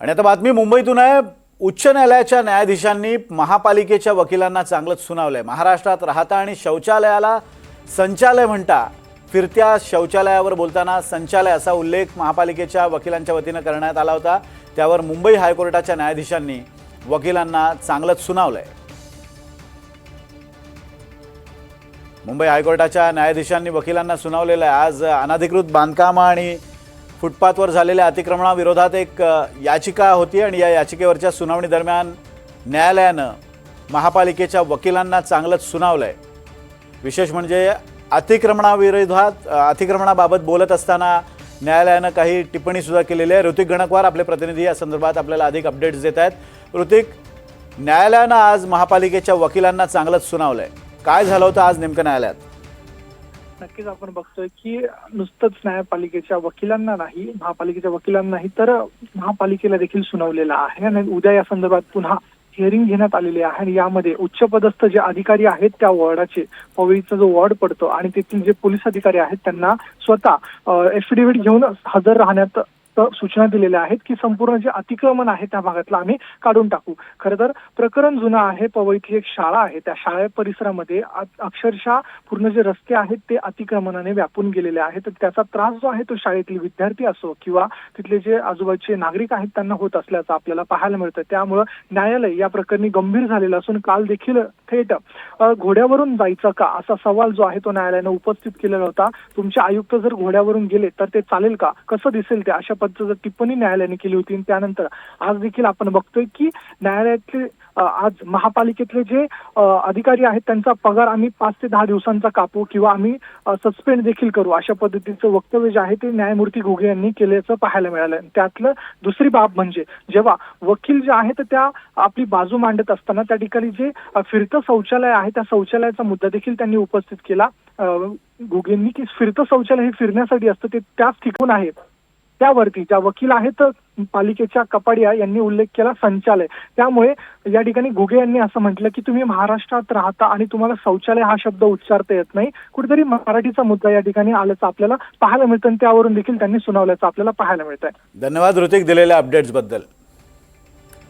आणि आता बातमी मुंबईतून आहे. उच्च न्यायालयाच्या न्यायाधीशांनी महापालिकेच्या वकिलांना चांगलंच सुनावलंय. महाराष्ट्रात राहता आणि शौचालयाला संचालय म्हणता फिरत्या शौचालयावर बोलताना संचालय असा उल्लेख महापालिकेच्या वकिलांच्या वतीनं करण्यात आला होता. त्यावर मुंबई हायकोर्टाच्या न्यायाधीशांनी वकिलांना चांगलंच सुनावलंय. मुंबई हायकोर्टाच्या न्यायाधीशांनी वकिलांना सुनावलेलं आहे. आज अनधिकृत बांधकामं आणि फुटपाथवर झालेल्या अतिक्रमणाविरोधात एक याचिका होती आणि या याचिकेवरच्या सुनावणी दरम्यान न्यायालयानं महापालिकेच्या वकिलांना चांगलंच सुनावलं आहे विशेष म्हणजे अतिक्रमणाविरोधात अतिक्रमणाबाबत बोलत असताना न्यायालयानं काही टिप्पणीसुद्धा केलेली आहे. ऋतिक गणकवार आपले प्रतिनिधी या संदर्भात आपल्याला अधिक अपडेट्स देत आहेत. ऋतिक न्यायालयानं आज महापालिकेच्या वकिलांना चांगलंच सुनावलं आहे काय झालं होतं आज नेमकं न्यायालयात? नक्कीच आपण बघतोय की नुसतंच न्यायपालिकेच्या वकिलांना नाही महापालिकेच्या वकिलांनाही तर महापालिकेला देखील सुनावलेलं आहे. आणि उद्या या संदर्भात पुन्हा हिअरिंग घेण्यात आलेली आहे. आणि यामध्ये उच्चपदस्थ जे अधिकारी आहेत त्या वॉर्डाचे पवईचा जो वॉर्ड पडतो आणि तेथील जे पोलीस अधिकारी आहेत त्यांना स्वतः एफिडेव्हिट घेऊन हजर राहण्यात सूचना दिलेल्या आहेत की संपूर्ण जे अतिक्रमण आहे त्या भागातलं आम्ही काढून टाकू. खरं तर प्रकरण जुनं आहे पवईतली एक शाळा आहे. त्या शाळे परिसरामध्ये अक्षरशः पूर्ण जे रस्ते आहेत ते अतिक्रमणाने व्यापून गेलेले आहेत. तर त्याचा त्रास जो आहे तो शाळेतील विद्यार्थी असो किंवा तिथले जे आजूबाजूचे नागरिक आहेत त्यांना होत असल्याचं आपल्याला पाहायला मिळतं. त्यामुळं न्यायालय या प्रकरणी गंभीर झालेलं असून काल देखील थेट घोड्यावरून जायचं का? असा सवाल जो आहे तो न्यायालयानं उपस्थित केलेला होता. तुमचे आयुक्त जर घोड्यावरून गेले तर ते चालेल का? कसं दिसेल ते? अशा पद्धतीचं टिप्पणी न्यायालयाने केली होती. त्यानंतर आज देखील आपण बघतोय की न्यायालयातले आज महापालिकेतले जे अधिकारी आहेत त्यांचा पगार आम्ही पाच ते दहा दिवसांचा कापू किंवा आम्ही सस्पेंड देखील करू अशा पद्धतीचं वक्तव्य जे आहे ते न्यायमूर्ती घुगे यांनी केल्याचं पाहायला मिळालं. आणि त्यातलं दुसरी बाब म्हणजे जेव्हा वकील जे आहेत त्या आपली बाजू मांडत असताना त्या ठिकाणी जे फिरतं शौचालय आहे त्या शौचालयाचा मुद्दा देखील त्यांनी उपस्थित केला. घुगेंनी की फिरतं शौचालय हे फिरण्यासाठी असतं ते त्याच ठिकाण आहे. त्यावरती ज्या वकील आहेत पालिकेच्या कपाडिया यांनी उल्लेख केला संचालय. त्यामुळे या ठिकाणी घुगे यांनी असं म्हटलं की तुम्ही महाराष्ट्रात राहता आणि तुम्हाला शौचालय हा शब्द उच्चारता येत नाही. कुठेतरी मराठीचा मुद्दा या ठिकाणी आल्याचं आपल्याला पाहायला मिळतं आणि त्यावरून देखील त्यांनी सुनावल्याचं आपल्याला पाहायला मिळत आहे धन्यवाद ऋतिक दिलेल्या अपडेट्सबद्दल